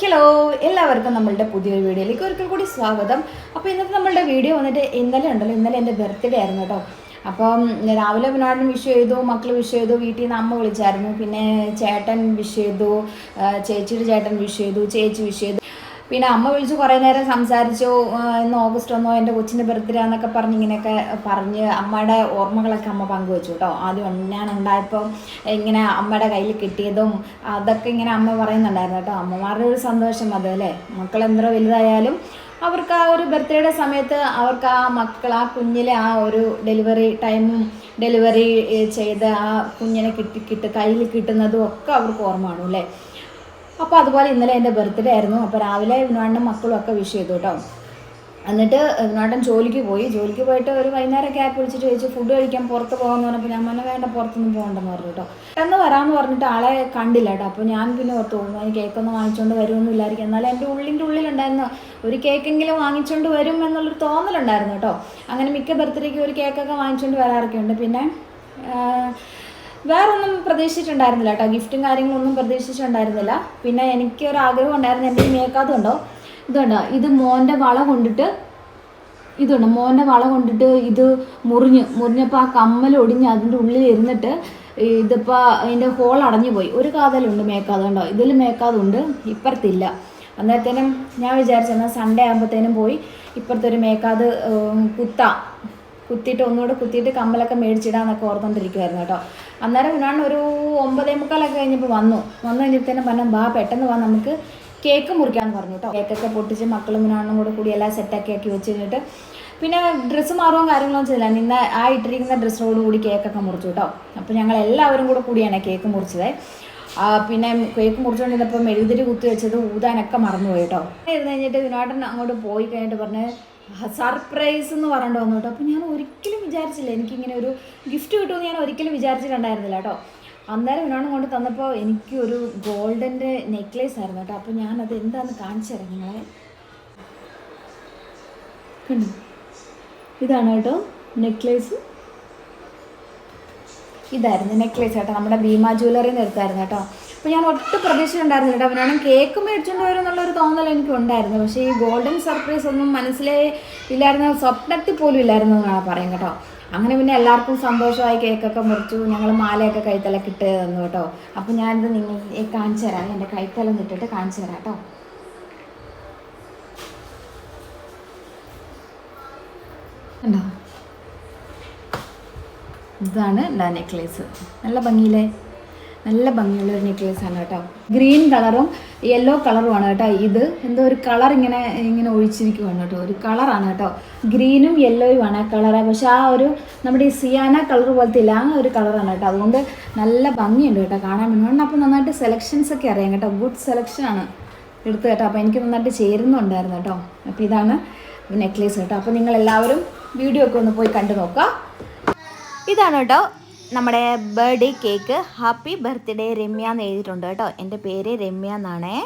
Hello എല്ലാവർക്കും നമ്മളുടെ പുതിയൊരു വീഡിയോയിലേക്ക് ഒരിക്കൽ കൂടി സ്വാഗതം. അപ്പോൾ ഇന്നത്തെ നമ്മളുടെ വീഡിയോ വന്നിട്ട് ഇന്നലെ ഉണ്ടല്ലോ ഇന്നലെ എന്റെ ബർത്ത്ഡേ ആയിരുന്നു കേട്ടോ. അപ്പം രാവിലെ പിന്നാടും വിഷ് ചെയ്തു മക്കൾ വിഷ് ചെയ്തു വീട്ടിൽ നിന്ന് അമ്മ വിളിച്ചായിരുന്നു. പിന്നെ ചേട്ടൻ വിഷ് ചെയ്തു ചേച്ചിയുടെ ചേട്ടൻ വിഷ് ചെയ്തു ചേച്ചി വിഷ് ചെയ്തു. പിന്നെ അമ്മ വിളിച്ച് കുറേ നേരം സംസാരിച്ചു ഇന്ന് ഓഗസ്റ്റ് ഒന്നോ എന്റെ കൊച്ചിന്റെ ബർത്ത്ഡേ എന്നൊക്കെ പറഞ്ഞ് ഇങ്ങനെയൊക്കെ പറഞ്ഞ് അമ്മയുടെ ഓർമ്മകളൊക്കെ അമ്മ പങ്കുവെച്ചു കേട്ടോ ആദ്യം ഞാൻ ഉണ്ടായപ്പോൾ ഇങ്ങനെ അമ്മയുടെ കയ്യിൽ കിട്ടിയതും അതൊക്കെ ഇങ്ങനെ അമ്മ പറയുന്നുണ്ടായിരുന്നു കേട്ടോ അമ്മമാരുടെ ഒരു സന്തോഷം അത് അല്ലേ? മക്കൾ എന്തോ വലുതായാലും അവർക്ക് ആ ഒരു ബർത്ത്ഡേയുടെ സമയത്ത് അവർക്ക് ആ മക്കൾ ആ കുഞ്ഞിലെ ആ ഒരു ഡെലിവറി ടൈമും ഡെലിവറി ചെയ്ത് ആ കുഞ്ഞിനെ കിട്ടി കിട്ട് കയ്യിൽ കിട്ടുന്നതും ഒക്കെ അവർക്ക് ഓർമ്മ കാണും അല്ലേ? അപ്പോൾ അതുപോലെ ഇന്നലെ എന്റെ ബർത്ത്ഡേ ആയിരുന്നു. അപ്പോൾ രാവിലെ വിനോദനും മക്കളും ഒക്കെ വിഷ് ചെയ്തു കേട്ടോ എന്നിട്ട് വിനോടൻ ജോലിക്ക് പോയി. ജോലിക്ക് പോയിട്ട് ഒരു വൈകുന്നേരം ക്യാബ് വിളിച്ചിട്ട് ചോദിച്ചു ഫുഡ് കഴിക്കാൻ പുറത്ത് പോകാമെന്ന് പറഞ്ഞപ്പോൾ ഞാൻ പറഞ്ഞു വേണ്ട പുറത്തൊന്നും പോകണ്ടെന്ന് പറഞ്ഞു കേട്ടോ പെട്ടെന്ന് വരാമെന്ന് പറഞ്ഞിട്ട് ആളെ കണ്ടില്ല കേട്ടോ അപ്പോൾ ഞാൻ പിന്നെ ഓർത്ത് പോകുന്നു അതിന് കേക്കൊന്നും വാങ്ങിച്ചുകൊണ്ട് വരുമൊന്നും ഇല്ലായിരിക്കും. എന്നാലും എന്റെ ഉള്ളിന്റെ ഉള്ളിലുണ്ടായിരുന്നു ഒരു കേക്കെങ്കിലും വാങ്ങിച്ചുകൊണ്ട് വരും എന്നുള്ളൊരു തോന്നലുണ്ടായിരുന്നു കേട്ടോ അങ്ങനെ മിക്ക ബർത്ത്ഡേക്ക് ഒരു കേക്കൊക്കെ വാങ്ങിച്ചുകൊണ്ട് വരാറൊക്കെ ഉണ്ട് പിന്നെ വേറൊന്നും പ്രതീക്ഷിച്ചിട്ടുണ്ടായിരുന്നില്ല കേട്ടോ. ഗിഫ്റ്റും കാര്യങ്ങളൊന്നും പ്രതീക്ഷിച്ചിട്ടുണ്ടായിരുന്നില്ല. പിന്നെ എനിക്ക് ഒരു ആഗ്രഹം ഉണ്ടായിരുന്നു. എന്റെ മേക്കാതുണ്ടോ ഇതുണ്ട്. ഇത് മോന്റെ വള കൊണ്ടിട്ട് ഇതുണ്ട്. മോന്റെ വള കൊണ്ടിട്ട് ഇത് മുറിഞ്ഞ് മുറിഞ്ഞപ്പോൾ ആ കമ്മൽ ഒടിഞ്ഞ് അതിന്റെ ഉള്ളിൽ ഇരുന്നിട്ട് ഇതിപ്പോൾ അതിന്റെ ഹോൾ അടഞ്ഞു പോയി ഒരു കാതലുണ്ട് മേക്കാതുണ്ടോ ഇതിൽ മേക്കാതുണ്ട് ഇപ്പുറത്തില്ല. അന്നേരത്തേനും ഞാൻ വിചാരിച്ചു എന്നാൽ സൺഡേ ആകുമ്പോഴത്തേനും പോയി ഇപ്പുറത്തൊരു മേക്കാത് കുത്താം. കുത്തിയിട്ട് ഒന്നുകൂടെ കുത്തിയിട്ട് കമ്മലൊക്കെ മേടിച്ചിടാന്നൊക്കെ ഓർത്തുകൊണ്ടിരിക്കുമായിരുന്നു കേട്ടോ. അന്നേരം ഞാൻ ഒരു ഒമ്പതേ മുക്കാലൊക്കെ കഴിഞ്ഞപ്പോൾ വന്നു. വന്നു കഴിഞ്ഞപ്പോഴത്തേനും പറഞ്ഞു ബാ പെട്ടെന്ന് വാ നമുക്ക് കേക്ക് മുറിക്കാമെന്ന് പറഞ്ഞു കേട്ടോ. കേക്കൊക്കെ പൊട്ടിച്ച് മക്കളും മുനാണും കൂടെ കൂടി എല്ലാം സെറ്റാക്കി ആക്കി വെച്ച് കഴിഞ്ഞിട്ട് പിന്നെ ഡ്രസ്സ് മാറുകയും കാര്യങ്ങളൊന്നും ചെയ്തില്ല. നിന്ന് ആ ഇട്ടിരിക്കുന്ന ഡ്രസ്സോടുകൂടി കേക്കൊക്കെ മുറിച്ചു കേട്ടോ. അപ്പോൾ ഞങ്ങൾ എല്ലാവരും കൂടെ കൂടിയാണ് കേക്ക് മുറിച്ചത്. പിന്നെ കേക്ക് മുറിച്ചുകൊണ്ടിരുന്നപ്പോൾ മെഴുകുതിരി കുത്തി വെച്ചത് ഊതാനൊക്കെ മറന്നുപോയി കേട്ടോ. ഇരുന്ന് കഴിഞ്ഞിട്ട് വിനോദൻ അങ്ങോട്ട് പോയി കഴിഞ്ഞിട്ട് പറഞ്ഞ് സർപ്രൈസ് എന്ന് പറഞ്ഞിട്ട് വന്നു കേട്ടോ അപ്പോൾ ഞാൻ ഒരിക്കലും വിചാരിച്ചില്ല. എനിക്കിങ്ങനെ ഒരു ഗിഫ്റ്റ് കിട്ടുമെന്ന് ഞാൻ ഒരിക്കലും വിചാരിച്ചിട്ടുണ്ടായിരുന്നില്ല കേട്ടോ. അന്നേരം വിനോദം കൊണ്ട് തന്നപ്പോൾ എനിക്ക് ഒരു ഗോൾഡന്റെ നെക്ലേസ് ആയിരുന്നു കേട്ടോ. അപ്പോൾ ഞാനത് എന്താണെന്ന് കാണിച്ചു നിങ്ങളെ. ഇതാണ് കേട്ടോ നെക്ലേസ്. ഇതായിരുന്നു നെക്ലേസ് കേട്ടോ. നമ്മുടെ ഭീമ ജ്വല്ലറിന്ന് എടുത്തായിരുന്നു കേട്ടോ. അപ്പോൾ ഞാൻ ഒട്ടും പ്രതീക്ഷിച്ചിട്ടുണ്ടായിരുന്നില്ല കേട്ടോ. അവനാണ് കേക്ക് മേടിച്ചുകൊണ്ട് വരും എന്നുള്ളൊരു തോന്നൽ എനിക്ക് ഉണ്ടായിരുന്നു. പക്ഷേ ഈ ഗോൾഡൻ സർപ്രൈസ് ഒന്നും മനസ്സിലേ ഇല്ലായിരുന്നു. സ്വപ്നത്തിൽ പോലും ഇല്ലായിരുന്നു എന്നാണ് പറയും കേട്ടോ. അങ്ങനെ പിന്നെ എല്ലാവർക്കും സന്തോഷമായി കേക്കൊക്കെ മുറിച്ചു. ഞങ്ങൾ മാലയൊക്കെ കൈത്തലൊക്കെ ഇട്ട് തന്നു കേട്ടോ. അപ്പോൾ ഞാനിത് നിങ്ങൾ കാണിച്ചു തരാം. എന്റെ കൈത്തലം ഇട്ടിട്ട് കാണിച്ചു തരാം കേട്ടോ. ഇതാണ് എന്റെ നെക്ലേസ്. നല്ല ഭംഗിയിലെ നല്ല ഭംഗിയുള്ള ഒരു നെക്ലേസ് ആണ് കേട്ടോ. ഗ്രീൻ കളറും യെല്ലോ കളറുമാണ് കേട്ടോ ഇത്. എന്തോ ഒരു കളർ ഇങ്ങനെ ഇങ്ങനെ ഒഴിച്ചിരിക്കുവാണ് കേട്ടോ. ഒരു കളറാണ് കേട്ടോ. ഗ്രീനും യെല്ലോയുമാണ് കളറ് പക്ഷെ ആ ഒരു നമ്മുടെ ഈ സിയാന കളർ പോലത്തെ ഇല്ല. ആ ഒരു കളറാണ് കേട്ടോ. അതുകൊണ്ട് നല്ല ഭംഗിയുണ്ട് കേട്ടോ കാണാൻ വേണ്ടി. അപ്പോൾ നന്നായിട്ട് സെലക്ഷൻസ് ഒക്കെ അറിയാം കേട്ടോ. ഗുഡ് സെലക്ഷൻ ആണ് എടുത്ത് കേട്ടോ. അപ്പോൾ എനിക്ക് നന്നായിട്ട് ചേരുന്നുണ്ടായിരുന്നു കേട്ടോ. അപ്പോൾ ഇതാണ് നെക്ലേസ് കേട്ടോ. അപ്പോൾ നിങ്ങൾ എല്ലാവരും വീഡിയോ ഒക്കെ ഒന്ന് പോയി കണ്ടു നോക്കുക. ഇതാണ് കേട്ടോ നമ്മുടെ birthday cake happy birthday Ramya എന്ന് എഴുതിയിട്ടുണ്ട് കേട്ടോ. എന്റെ പേര് രമ്യ എന്നാണേ.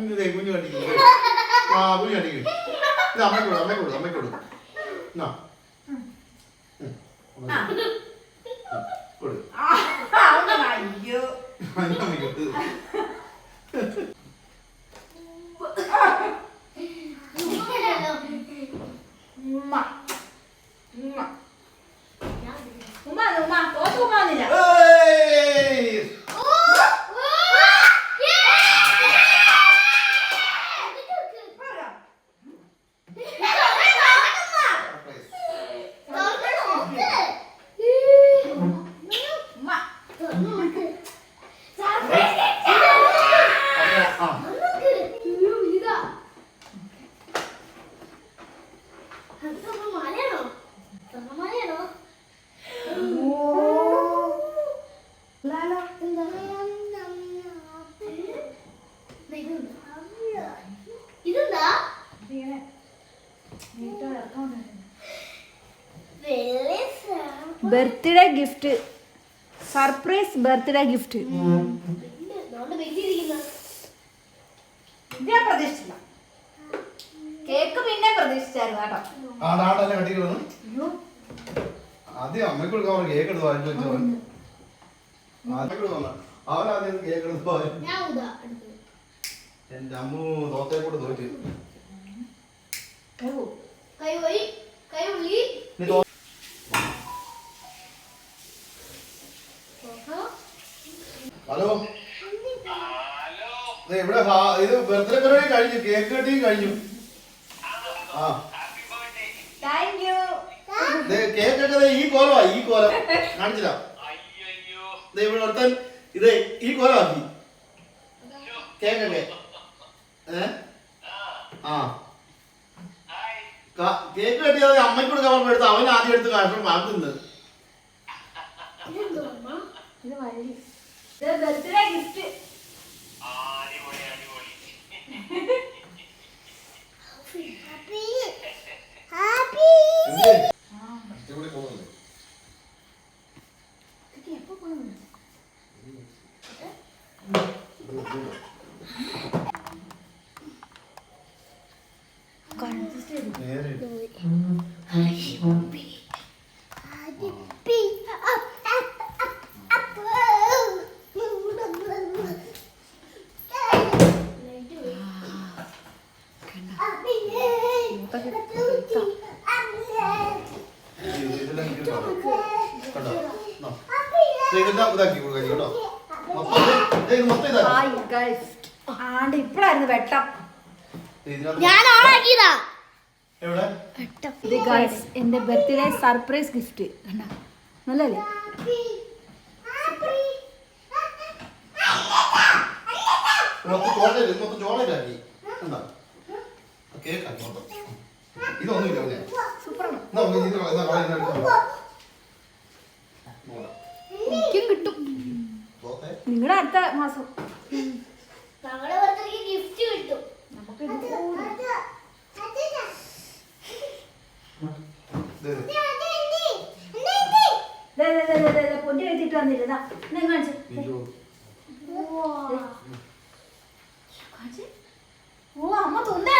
കുഞ്ഞു കണ്ടിക്കും ആ കുഞ്ഞു കണ്ടിക്കും ഇത് അമ്മയ്ക്ക് കൊടു അമ്മയ്ക്ക് കൊടു അമ്മയ്ക്ക് birthday gift. Surprise birthday gift. ഞാൻ പ്രതീക്ഷിച്ചില്ല. കേക്ക് പിന്നെ പ്രതീക്ഷിച്ചായിരുന്നു കേട്ടോ. ആടാടല്ലേ ആദ്യം അമ്മയ്ക്ക് കൊടുക്കാൻ പറഞ്ഞു കേക്ക് എടുത്ത് വാങ്ങിച്ചു അവൻ ആദ്യം കേക്ക് എടുത്ത് എന്റെ അമ്മു തോത്തെ കൂടെ തോറ്റ്. ഹലോ. ദേ ഇവിടെ ഇത് ബർത്ത്ഡേ പരിപാടി കഴിഞ്ഞു. കേക്ക് കട്ടിയും കഴിഞ്ഞു. ആ. താങ്ക് യു ദേ കേക്ക് ഈ കോലമാ ഈ കോലം. കാണിച്ചില്ല ദേ ഇവിടെ ഒരുത്തൻ ഇത് ഈ കോലമാക്കി. കേക്കൊക്കെ. ഏ? ആ. ക- കേക്ക് കെട്ടിയത് അമ്മയ്ക്ക് കൊടുക്കാൻ എടുത്ത് അവൻ ആദ്യം എടുത്ത് കാണിച്ചു മാറ്റുന്നത് ഇത് വഴി ഇത് ബർത്ത്ഡേ ഗിഫ്റ്റ് എപ്പോ പോകണം നേരെ ഇത് ഇതെല്ലാം എനിക്ക് കാണാം. കണ്ടോ? ഇതെല്ലാം ഇതാക്കി കൊടുക്കാം കേട്ടോ മൊത്തം ഇതാക്കി ആണ്ട് ഇപ്പഴായിരുന്നു വെട്ടം ഞാൻ ഓണാക്കിയതാ എവിടെ ഇത് ഗൈസ് എന്റെ ബർത്ത്ഡേ സർപ്രൈസ് ഗിഫ്റ്റ് കണ്ട നല്ലല്ലേ മൊത്തം എനിക്കും കിട്ടും. നിങ്ങളുടെ അടുത്ത മാസം. ഗിഫ്റ്റ് കിട്ടും. നമുക്ക് പൊട്ടി ദാ, ഇന്ന് കാണിച്ച്. ഓ അമ്മ തുന്തയാ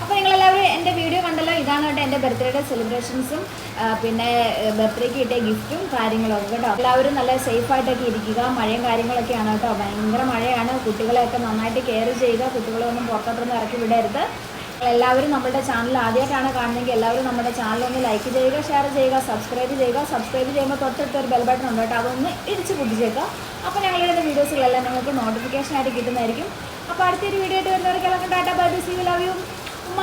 അപ്പോൾ നിങ്ങളെല്ലാവരും എന്റെ വീഡിയോ കണ്ടല്ലോ ഇതാണ് കേട്ടോ എന്റെ ബർത്ത്ഡേയുടെ സെലിബ്രേഷൻസും പിന്നെ ബർത്ത്ഡേക്ക് കിട്ടിയ ഗിഫ്റ്റും കാര്യങ്ങളും ഒക്കെ കേട്ടോ. എല്ലാവരും നല്ല സേഫ് ആയിട്ടൊക്കെ ഇരിക്കുക. മഴയും കാര്യങ്ങളൊക്കെയാണ് കേട്ടോ. ഭയങ്കര മഴയാണ്. കുട്ടികളെയൊക്കെ നന്നായിട്ട് കെയർ ചെയ്യുക. കുട്ടികളൊന്നും പുറത്തോട്ടൊന്നും ഇറക്കി വിടരുത്. എല്ലാവരും നമ്മുടെ ചാനൽ ആദ്യമായിട്ടാണ് കാണുന്നതെങ്കിൽ എല്ലാവരും നമ്മുടെ ചാനൽ ഒന്ന് ലൈക്ക് ചെയ്യുക ഷെയർ ചെയ്യുക സബ്സ്ക്രൈബ് ചെയ്യുക. സബ്സ്ക്രൈബ് ചെയ്യുമ്പോൾ തൊട്ടടുത്ത് ഒരു ബെൽ ബട്ടൺ ഉണ്ട് കേട്ടോ. അതൊന്ന് ഇടിച്ച് പൊട്ടിച്ചേക്കുക. അപ്പോൾ ഞങ്ങളുടെ വീഡിയോസുകളെല്ലാം നിങ്ങൾക്ക് നോട്ടിഫിക്കേഷൻ ആയിട്ട് കിട്ടുന്നതായിരിക്കും. അപ്പോൾ അടുത്തൊരു വീഡിയോ ആയിട്ട് വരുന്നവർക്കെല്ലാം tata bye see love you. ഉമ്മ.